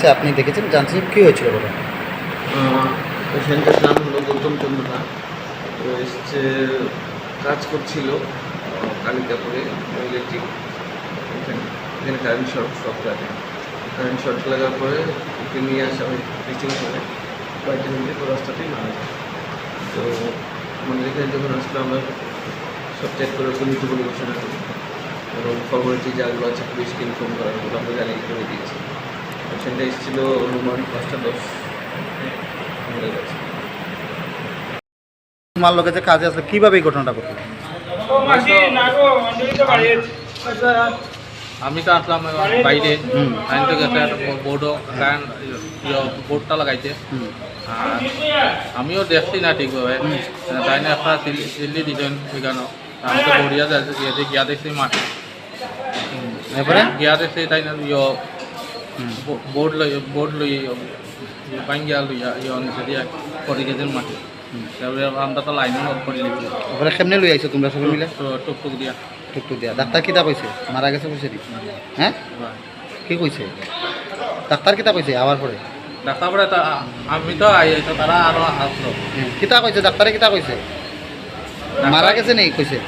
আপনি দেখেছেন? চাই, কী হয়েছিল ঘটনা পেশেন্টের নাম হলো গৌতম চন্দ্র নাথ। তো এসছে, কাজ করছিল কালিকাপুরে ইলেকট্রিক এখানে এখানে কারেন্ট শর্ট শর্ট লাগে কারেন্ট শর্ট লাগার পরে ওকে নিয়ে আসা হয় পিচিং করে বাড়িতে নিয়ে তো রাস্তাতেই মারা যায়। তো আমাদের এখানে যখন আসলো, আমরা সব চেক করে ওকে মৃত বলে ঘোষণা করি। এবং ফর্মালিটি যাগুলো আছে, পুলিশকে ইনফর্ম করার ওগুলো আমরা জানিয়ে করে দিয়েছি পেশেন্টটা এসেছিল অনুমান পাঁচটা দশ। আমাদের কাছে তোমার লোকে যে কাজে আসলে কীভাবে এই ঘটনাটা ঘটলো? আমি তো আসলাম বাইরে। তো গেছে বোর্ডও গান বোর্ডটা লাগাইছে আমিও দেখছি না ঠিকভাবে। তাই না একটা চিল্লি দিছেন ওইখানে আমি তো বড়িয়া যাচ্ছে গিয়া দেখছি মাঠে। এরপরে? গিয়া দেখছি তাই না ইয় হুম। বোর্ড লই বোর্ড লই বাঙ্গিয়া লইয়া দিয়া পড়ে গেছেন হুম। তারপরে আমরা তো লাইনে পড়ে লিখছি ওখানে কেমনে লই আইছো তোমরা সবাই মিলে দিয়া টুকটুক দিয়া ডাক্তার কিতা কইছে মারা গেছে কইছে নি হ্যাঁ কি কইছে ডাক্তার কিতা কইছে আবার পরে তারপরে তা আমি তো আই তো তারা আরও আসলো কিতা কইছে ডাক্তারে কিতা কইছে মারা গেছে নেই কইছে।